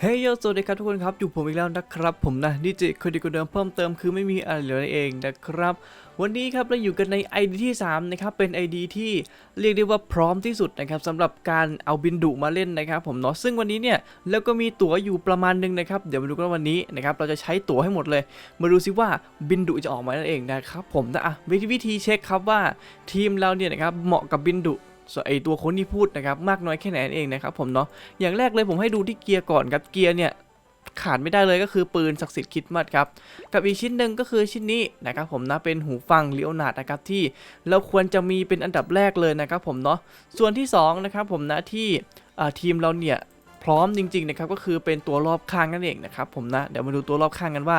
เฮ้ยโยสวัสดีครับทุกคนครับ อยู่ผมอีกแล้วนะครับ ผมนะดิจิคนดีคนเดิมเพิ่มเติมคือไม่มีอะไรเหลือเองนะครับ วันนี้ครับเราอยู่กันใน ID ที่ 3 นะครับ เป็น ID ที่เรียกได้ว่าพร้อมที่สุดนะครับสำหรับการเอาบินดุมาเล่นนะครับ ผมเนาะซึ่งวันนี้เนี่ยแล้วก็มีตั๋วอยู่ประมาณหนึงนะครับ เดี๋ยวมาดูกันวันนี้นะครับเราจะใช้ตั๋วให้หมดเลย มาดูซิว่าบินดุจะออกมานั่นเองนะครับผมนะอะวิธีวิธีเช็คครับว่าทีมเราเนี่ยนะครับเหมาะกับบินดุ ส่วนไอตัวคนที่พูดนะครับมากน้อยแค่ไหนนั่นเองนะครับผมเนาะอย่างแรกเลยผมให้ดูที่เกียร์ก่อนครับเกียร์เนี่ยขาดไม่ได้เลยก็คือปืนศักดิ์สิทธิ์คิดมัดครับ กับอีกชิ้นหนึ่งก็คือชิ้นนี้นะครับผมนะเป็นหูฟังเลียวนาดนะครับที่เราควรจะมีเป็นอันดับแรกเลยนะครับผมเนาะส่วนที่สองนะครับผมนะที่ทีมเราเนี่ย พร้อมจริงๆนะครับก็คือเป็นตัวรอบข้างนั่นเองนะครับผมนะเดี๋ยวมาดูตัวรอบข้างกันว่า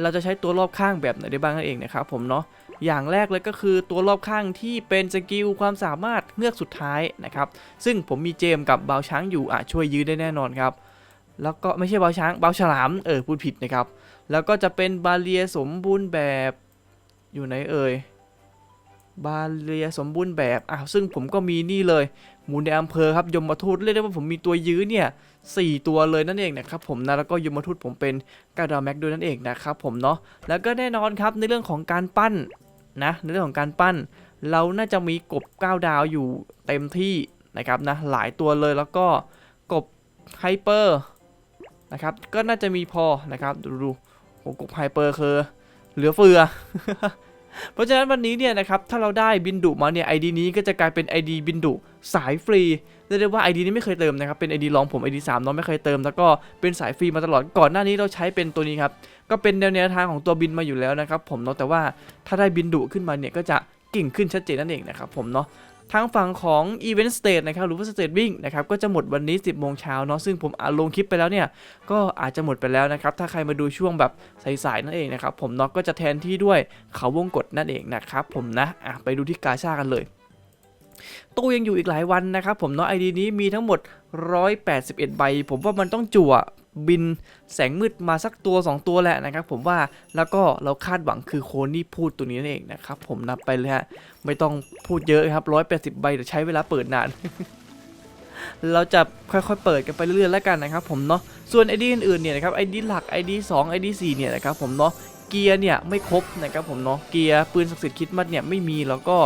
เราจะใช้ตัวรอบข้างแบบไหนได้บ้างนั่นเองนะครับผมเนาะอย่างแรกเลยก็คือตัวรอบข้างที่เป็นสกิลความสามารถเงือกสุดท้ายนะครับซึ่งผมมีเจมกับบาวช้างอยู่อะช่วยยื้อได้แน่นอนครับแล้วก็ไม่ใช่บาวช้างบาวฉลามเออพูดผิดนะครับแล้วก็จะเป็นบาเลียสมบูรณ์แบบอยู่ไหนเอ่ยบาเลียสมบูรณ์แบบอะซึ่งผมก็มีนี่เลย หมูในอำเภอครับยมทูตเรียกได้ว่าผมมีตัวยื้อเนี่ยสี่ตัวเลยนั่นเองนะครับผมนะแล้วก็ยมทูตผมเป็นกาดาแม็กด้วยนั่นเองนะครับผมเนาะแล้วก็แน่นอนครับในเรื่องของการปั้นนะในเรื่องของการปั้น เราน่าจะมีกบ9ดาวอยู่เต็มที่นะครับนะหลายตัวเลยแล้วก็กบไฮเปอร์นะครับก็น่าจะมีพอนะครับดูดูโอ้กบไฮเปอร์คือเหลือเฟือ เพราะฉะนั้นวันนี้เนี่ยนะครับถ้าเราได้บินดุมาเนี่ยไอดีนี้ก็จะกลายเป็น ID บินดุสายฟรีเรียกได้ว่า ID นี้ไม่เคยเติมนะครับเป็น ID รองผม ID 3น้องไม่เคยเติม แล้วก็เป็นสายฟรีมาตลอดก่อนหน้านี้เราใช้เป็นตัวนี้ครับก็เป็นแนวแนวทางของตัวบินมาอยู่แล้วนะครับผมเนาะแต่ว่าถ้าได้บินดุขึ้นมาเนี่ยก็จะกิ่งขึ้นชัดเจนนั่นเองนะครับผมเนาะ ทางฝั่งของ Event State นะครับหรือว่า State Wing นะครับก็จะหมดวันนี้ 10 โมงเช้าเนาะซึ่งผมอาลงคลิปไปแล้วเนี่ย ก็อาจจะหมดไปแล้วนะครับ ถ้าใครมาดูช่วงแบบสายๆนั่นเองนะครับ ผมนาะก็จะแทนที่ด้วยเขาวงกดนั่นเองนะครับผมนะะไปดูที่กาชากันเลยตู้ยังอยู่อีกหลายวันนะครับผมเนาะไอดีนี้มีทั้งหมด 181 ใบ ผมว่ามันต้องจั่ว บินแสงมืดมาสักตัว 2 ตัวแหละนะครับ ผมว่าแล้วก็เราคาดหวังคือโคนี่พูดตัวนี้นั่นเองนะครับ ผมนับไปเลยฮะไม่ต้องพูดเยอะครับ180ใบเดี๋ยวใช้เวลาเปิดนาน เราจะค่อยๆเปิดกันไปเรื่อยๆแล้วกันนะครับ ผมเนาะส่วนไอดีอื่นๆเนี่ยนะครับไอดีหลักไอดี2ไอดี4เนี่ยนะครับผมเนาะเกียร์เนี่ยไม่ครบนะครับผมเนาะเกียร์ปืนศักดิ์สิทธิ์คิดมัดเนี่ยไม่มีแล้วก็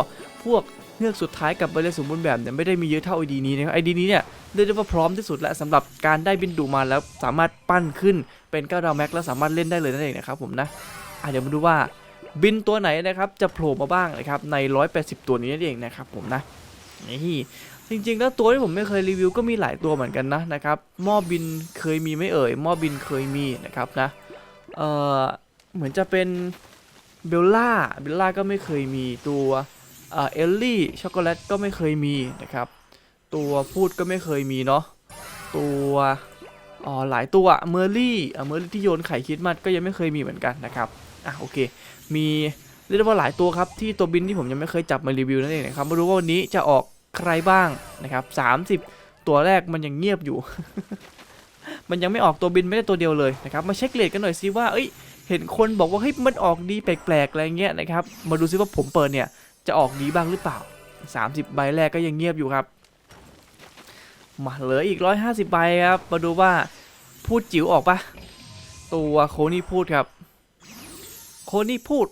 พวก เงือกสุดท้ายกับใบเลสมบูรณ์แบบเนี่ยไม่ได้มีเยอะเท่าไอดีนี้นะครับไอดีนี้เนี่ยเรียกได้ว่าพร้อมที่สุดแล้วสำหรับการได้บินดูมาแล้วสามารถปั้นขึ้นเป็น9ดาวแม็กแล้วสามารถเล่นได้เลยนั่นเองนะครับผมนะอะเดี๋ยวมาดูว่าบินตัวไหนนะครับจะโผล่มาบ้างนะครับใน 180 ตัวนี้นั่นเองนะครับผมนะนี่จริงๆ แล้วตัวที่ผมไม่เคยรีวิวก็มีหลายตัวเหมือนกันนะนะครับหม้อบินเคยมีไม่เอ่ยหม้อบินเคยมีนะครับนะเออเหมือนจะเป็นเบลล่าเบลล่าก็ไม่เคยมีตัว เอลลี่ช็อกโกแลตก็ไม่เคยมีนะครับ ตัวพูดก็ไม่เคยมีเนาะตัวอ๋อหลายตัวเมอร์ลี่เมอร์ลี่ที่โยนไข่คิดมัดก็ยังไม่เคยมีเหมือนกันนะครับอะโอเค มีเรียกได้ว่าหลายตัวครับที่ตัวบินที่ผมยังไม่เคยจับมารีวิวนั่นเองนะครับมาดูว่าวันนี้จะออกใครบ้างนะครับ30 ตัวแรกมันยังเงียบอยู่ มันยังไม่ออกตัวบินไม่ได้ตัวเดียวเลยนะครับมาเช็คเลทกันหน่อยซิว่าเอ้ยเห็นคนบอกว่าเฮ้ยมันออกดีแปลกๆอะไรเงี้ยนะครับมาดูซิว่าผมเปิดเนี่ย จะออกดีบ้างหรือเปล่า 30 ใบแรกก็ยังเงียบอยู่ครับมาเหลืออีก 150 ใบครับ มาดูว่าพูดจิ๋วออกปะตัวโคนี่พูดครับ โคนี่พูด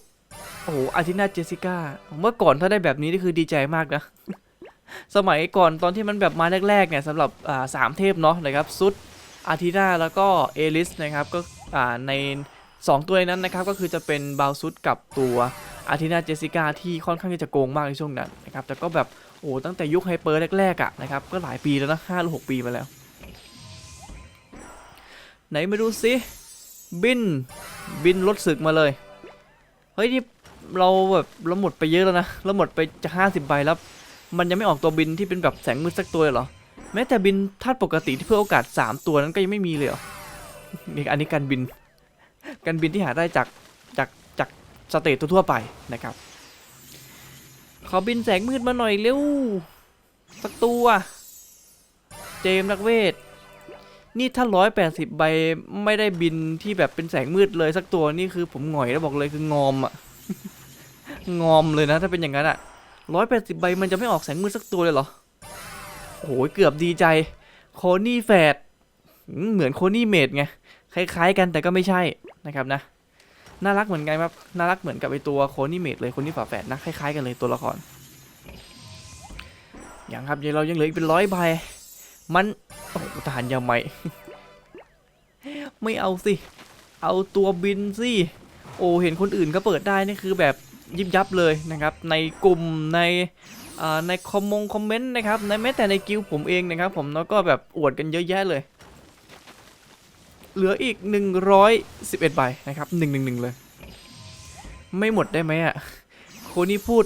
โอ้โหอาทินาเจสิก้า เมื่อก่อนถ้าได้แบบนี้นี่คือดีใจมากนะ สมัยก่อนตอนที่มันแบบมาแรกๆเนี่ยสำหรับสามเทพเนาะนะครับซุดอาทินาแล้วก็เอลิสนะครับก็ใน 2 ตัวนั้นนะครับก็คือจะเป็นบาวซุดกับตัว อาทินาเจสิก้าที่ค่อนข้างที่จะโกงมากในช่วงนั้นนะครับแต่ก็แบบโอ้ตั้งแต่ยุคไฮเปอร์แรกๆอะนะครับก็หลายปีแล้วนะห้าหรือหกปีมาแล้ว ไหนมาดูสิบินบินรถศึกมาเลย เฮ้ยนี่เราแบบเราหมดไปเยอะแล้วนะเราหมดไปจะห้าสิบใบแล้ว มันยังไม่ออกตัวบินที่เป็นแบบแสงมืดสักตัวเลยหรอแม้แต่บินธาตุปกติที่เพื่อโอกาส 3 ตัวนั้นก็ยังไม่มีเลยเหรอนี่อันนี้การบิน การบินที่หาได้จาก สเตททั่วไปนะครับขอบินแสงมืดมาหน่อยเร็วสักตัว เจมส์นักเวท นี่ถ้าร้อยแปดสิบใบไม่ได้บินที่แบบเป็นแสงมืดเลยสักตัวนี่คือผมหงอยแล้วบอกเลยคืองอมอะงอมเลยนะถ้าเป็นอย่างนั้นอะร้อยแปดสิบใบมันจะไม่ออกแสงมืดสักตัวเลยเหรอโอ้โหเกือบดีใจ โคนี่แฟดเหมือนโคนี่เมดไง คล้ายๆกันแต่ก็ไม่ใช่นะครับนะ น่ารักเหมือนกันครับ น่ารักเหมือนกับไอตัวโคนี่เมดเลยคนที่ฝาแฝดนะคล้ายๆกันเลยตัวละคร อย่างครับยังเรายังเหลืออีกเป็นร้อยใบ มันโอ้ทหารยาไหมไม่เอาสิ เอาตัวบินสิ โอ้เห็นคนอื่นก็เปิดได้นี่คือแบบยิบยับเลยนะครับ ในกลุ่มในในคอมมงคอมเมนต์นะครับในแม้แต่ในกิลผมเองนะครับ ผมแล้วก็แบบอวดกันเยอะแยะเลย เหลืออีก 111 ใบนะครับ 111 เลย ไม่หมดได้ไหมอะ โคนี่พูด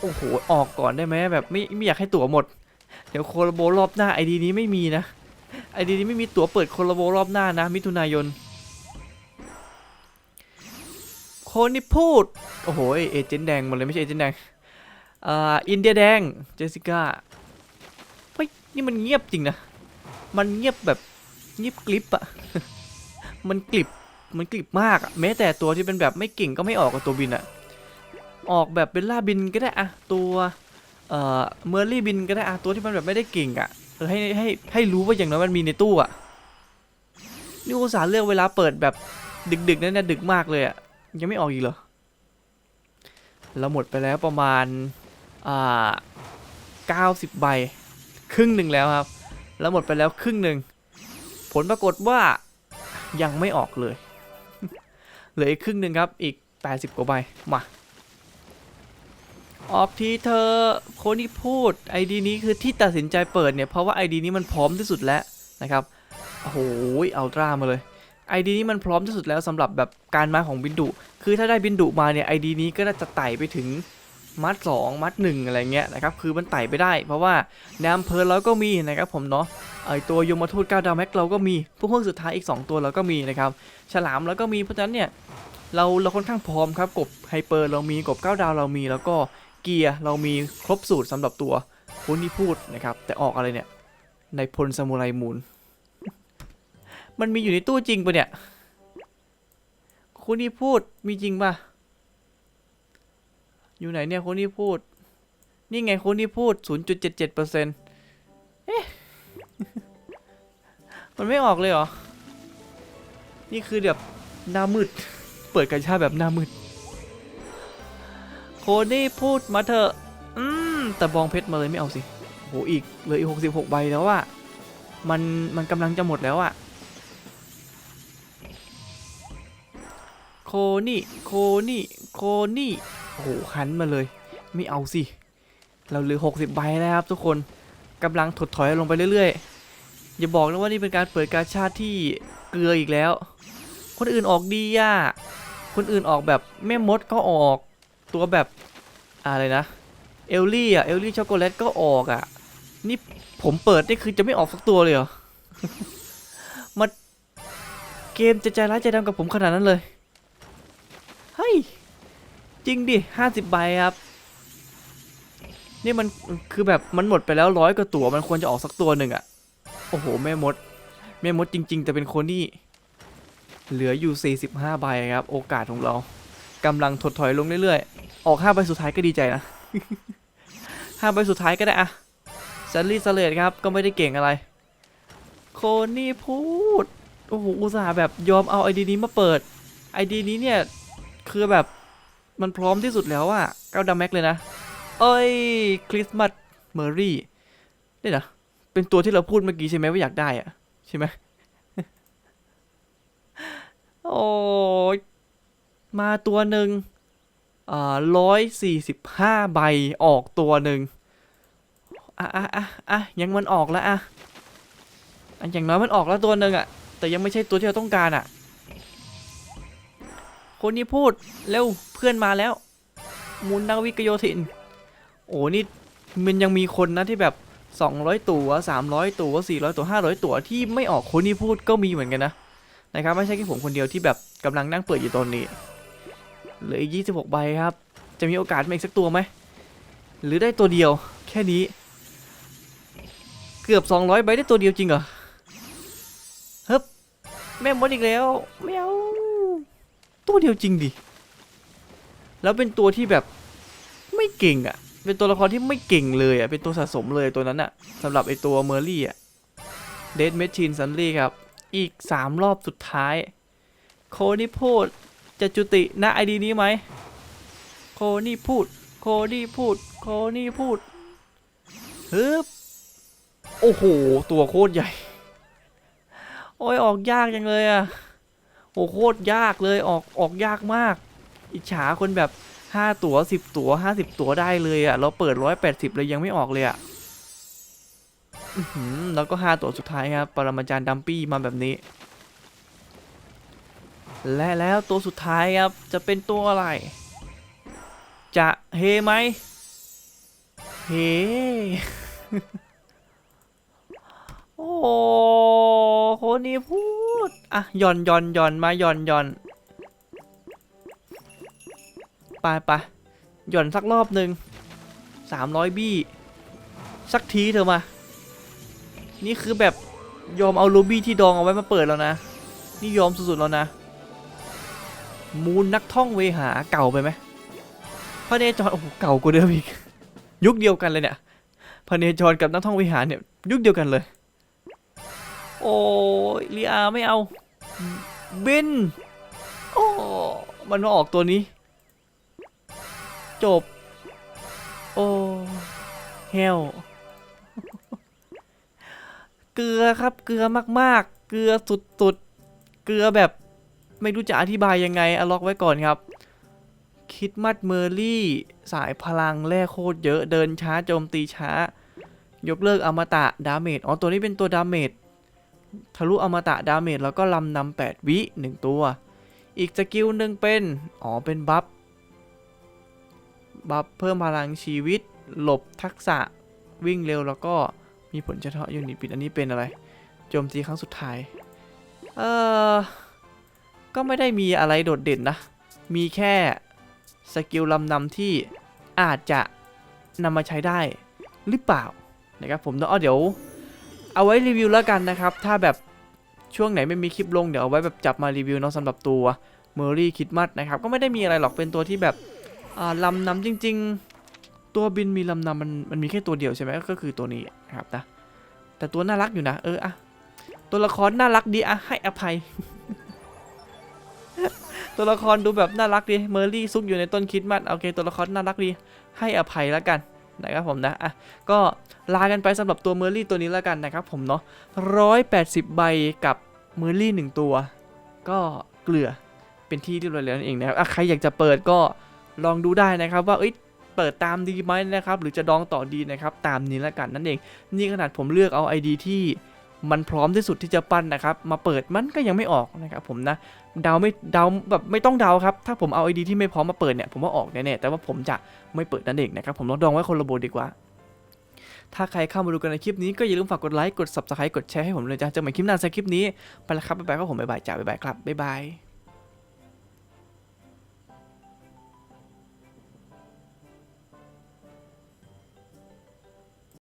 โอ้โห ออกก่อนได้ไหมแบบไม่ไม่อยากให้ตั๋วหมด เดี๋ยวโคลโบรอบหน้าไอดีนี้ไม่มีนะไอดีนี้ไม่มีตั๋วเปิดโคลโบรอบหน้านะ มิถุนายน โคนี่พูด โอ้โห เอเจนต์แดงหมดเลยไม่ใช่เอเจนต์แดงอ่าอินเดียแดง เจสิก้าเฮ้ยนี่มันเงียบจริงนะ มันเงียบแบบ ยบกลิบอะมันกลิบมันกลิบมากอะแม้แต่ตัวที่เป็นแบบไม่เก่งก็ไม่ออกกับตัวบินอะออกแบบเป็นล่าบินก็ได้อะตัวเอ่อเมอร์ลี่บินก็ได้อะตัวที่มันแบบไม่ได้เก่งอะให้ให้ให้รู้ว่าอย่างน้อยมันมีในตู้อะนี่อุตส่าห์เลือกเวลาเปิดแบบดึกๆนั่นนะดึกมากเลยอะยังไม่ออกอีกเหรอเราหมดไปแล้วประมาณอ่า90 ใบ ครึ่งหนึ่งแล้วครับ แล้วหมดไปแล้วครึ่งหนึ่ง ผลปรากฏว่ายังไม่ออกเลย เหลืออีกครึ่งหนึ่งครับ อีก 80 กว่าใบ มา ออกทีเธอคนที่พูด ID นี้คือที่ตัดสินใจเปิดเนี่ย เพราะว่า ID นี้มันพร้อมที่สุดแล้วนะครับโอ้โหเอาตรามาเลย ID นี้มันพร้อมที่สุดแล้วสำหรับแบบการมาของบินดุ คือถ้าได้บินดุมาเนี่ย ID นี้ก็น่าจะไต่ไปถึง มัด 2 มัด 1 อะไรเงี้ยนะครับคือมันไต่ไปได้ เพราะว่าในอำเภอเราก็มีนะครับผมเนาะไอตัวยมทูต9ดาวแม็กเราก็มีพวกเพิ่องสุดท้ายอีก 2 ตัวเราก็มีนะครับฉลามเราก็มีเพราะฉะนั้นเนี่ยเราเราค่อนข้างพร้อมครับกบไฮเปอร์เรามีกบ9ดาวเรามีแล้วก็เกียร์เรามีครบสูตรสำหรับตัวคนที่พูดนะครับแต่ออกอะไรเนี่ยในพลซามูไรมูนมันมีอยู่ในตู้จริงปะเนี่ยคนที่พูดมีจริงปะ อยู่ไหนเนี่ยคนที่พูด นี่ไงคนที่พูด 0.77%เอ๊ะ มันไม่ออกเลยเหรอ นี่คือแบบหน้ามืด เปิดกัญชาแบบหน้ามืด โคนี่พูดมาเถอะ อืม แต่บองเพชรมาเลยไม่เอาสิโหอีกเหลืออีก 66 ใบแล้วอะมัน มันกำลังจะหมดแล้วอะโคนี่ โคนี่ โคนี่ โอ้โหคันมาเลย ไม่เอาสิ เราเหลือ 60 ใบแล้วครับทุกคนกำลังถดถอยลงไปเรื่อยๆ อย่าบอกนะว่านี่เป็นการเปิดการชาติที่เกลืออีกแล้ว คนอื่นออกดีอะคนอื่นออกแบบแม่มดก็ออกตัวแบบอะไรนะ เอลลี่อะ เอลลี่ช็อกโกแลตก็ออกอะ นี่ผมเปิดนี่คือจะไม่ออกสักตัวเลยเหรอ มาเกมจะใจร้ายใจดำกับผมขนาดนั้นเลย เฮ้ย จริงดิห้าสิบใบครับ นี่มันคือแบบมันหมดไปแล้วร้อยกว่าตัวมันควรจะออกสักตัวหนึ่งอะโอ้โหแม่มด แม่มดจริง ๆ แต่เป็นคนที่ เหลืออยู่ 45 ใบครับ โอกาสของเรากำลังถดถอยลงเรื่อยๆ ออก5ใบสุดท้ายก็ดีใจนะ5ใบสุดท้ายก็ได้อะซันลี่สเลดครับ ก็ไม่ได้เก่งอะไร โคนี่พูด โอ้โห อุตส่าห์แบบยอมเอาไอดีนี้มาเปิด ไอดีนี้เนี่ย คือแบบ มันพร้อมที่สุดแล้วอะเก้าดัมแม็กเลยนะ เอ้ยคริสต์มาสเมอรี่นี่นะเป็นตัวที่เราพูดเมื่อกี้ใช่ไหมว่าอยากได้อะใช่ไหมโอ้ยมาตัวหนึ่งอ่าร้อยสี่สิบห้าใบออกตัวหนึ่งอะอะอะอะยังมันออกแล้วอะอันอย่างน้อยมันออกแล้วตัวหนึ่งอะ แต่ยังไม่ใช่ตัวที่เราต้องการอะ คนนี้พูดเร็วเพื่อนมาแล้วมูลนาวิกโยธิน โอ้นี่มันยังมีคนนะที่แบบ 200 ตัว 300 ตัว 400 ตัว 500 ตัวที่ไม่ออกคนนี้พูดก็มีเหมือนกันนะนะครับไม่ใช่แค่ผมคนเดียวที่แบบกำลังนั่งเปิดอยู่ตอนนี้เหลืออีก26 ใบครับ จะมีโอกาสมาอีกสักตัวไหมหรือได้ตัวเดียวแค่นี้ เกือบ 200 ใบได้ตัวเดียวจริงเหรอเฮ้บแม่มดอีกแล้วไม่เตัวเดียวจริงดิ แล้วเป็นตัวที่แบบไม่เก่งอะ่ะ เป็นตัวละครที่ไม่เก่งเลยอะ่ะ เป็นตัวสะสมเลยตัวนั้นอะ่ะสำหรับไอตัวเมอร์รี่อะ เดดเมชชินซันลี่ครับ อีก 3 รอบสุดท้าย โคนี่พูดจะจุติณไอดีนี้ไหม โคนี่พูด โคนี่พูด โคนี่พูดฮึบโอ้โห ตัวโคตรใหญ่ โอ้ยออกยากจังเลยอะ โอ้โคตรยากเลยออกออกยากมาก อิจฉาคนแบบ 5 ตัว 10 ตัว 50 ตัวได้เลยอะเราเปิด 180 เลยยังไม่ออกเลยอะแล้วก็ 5 ตัวสุดท้ายครับ ปรมาจารย์ดัมปี้มาแบบนี้ และแล้วตัวสุดท้ายครับ จะเป็นตัวอะไร จะเฮไหมเฮ โอ้คนนี้พูด อะหย่อนหย่อนหย่อนมาหย่อนหย่อนไปไปหย่อนสักรอบหนึ่งสามร้อยบี้ สักทีเถอะมา นี่คือแบบยอมเอารูบี้ที่ดองเอาไว้มาเปิดแล้วนะ นี่ยอมสุดๆแล้วนะ มูลนักท่องเวหาเก่าไปไหมพระเนจรโอ้โหเก่ากว่าเดิมอีก ยุคเดียวกันเลยเนี่ยพระเนจรกับนักท่องเวหาเนี่ย ยุคเดียวกันเลย โอ้ลีอาไม่เอา บิน โอ้ มันมาออกตัวนี้ จบ โอ้เฮลเกลือครับ เกลือมากๆ เกลือสุดๆ เกลือแบบไม่รู้จะอธิบายยังไงอะล็อกไว้ก่อนครับ คิดมัดเมอร์รี่ สายพลังแร่โคตรเยอะ เดินช้าโจมตีช้า ยกเลิกอมตะดาเมจ อ๋อ ตัวนี้เป็นตัวดาเมจ ทะลุอมตะดาเมจแล้วก็ลำนำ8 วิ 1 ตัว อีกสกิลหนึ่งเป็น อ๋อ เป็นบัฟ บัฟเพิ่มพลังชีวิต หลบทักษะ วิ่งเร็วแล้วก็มีผลเฉพาะยูนิตปิดอันนี้เป็นอะไร โจมตีครั้งสุดท้าย เออก็ไม่ได้มีอะไรโดดเด่นนะ มีแค่สกิลลำนำที่อาจจะนำมาใช้ได้หรือเปล่านะครับผมเนาะเอาเดี๋ยว เอาไว้รีวิวแล้วกันนะครับ ถ้าแบบช่วงไหนไม่มีคลิปลงเดี๋ยวเอาไว้แบบจับมารีวิวเนาะสำหรับตัวเมอรี่คิดมัดนะครับ ก็ไม่ได้มีอะไรหรอกเป็นตัวที่แบบลำนำจริง ๆ ตัวบินมีลำนำมันมันมีแค่ตัวเดียวใช่ไหมก็คือตัวนี้ครับนะแต่ตัวน่ารักอยู่นะเอออะตัวละครน่ารักดีอะให้อภัย ตัวละครดูแบบน่ารักดีเมอร์รี่ซุกอยู่ในต้นคิดมัดโอเค ตัวละครน่ารักดีให้อภัยแล้วกัน นะครับผมนะอะก็ลากันไปสำหรับตัวเมอร์รี่ตัวนี้แล้วกันนะครับผมเนาะร้อยแปดสิบใบกับเมอร์รี่หนึ่งตัว ก็เกลือเป็นที่เรียบร้อยแล้วนั่นเองนะครับอะใครอยากจะเปิดก็ลองดูได้นะครับว่าเอ้ยเปิดตามดีไหมนะครับ หรือจะดองต่อดีนะครับ ตามนี้แล้วกันนั่นเอง นี่ขนาดผมเลือกเอา ID ที่ มันพร้อมที่สุดที่จะปั้นนะครับ มาเปิดมันก็ยังไม่ออกนะครับผมนะเดาไม่เดาแบบไม่ต้องเดาครับ ถ้าผมเอาไอดีที่ไม่พร้อมมาเปิดเนี่ยผมว่าออกแน่ๆแต่ว่าผมจะไม่เปิดนั่นเองนะครับผมลองดองไว้คนละโบดีกว่า ถ้าใครเข้ามาดูกันในคลิปนี้ก็อย่าลืมฝากกดไลค์กด subscribe กดแชร์ให้ผมเลยจ้าเจอกันใหม่คลิปหน้าในคลิปนี้ไปแล้วครับบ๊ายบายก็ผมบ๊ายบายจ้าบ๊ายบายครับบ๊ายบาย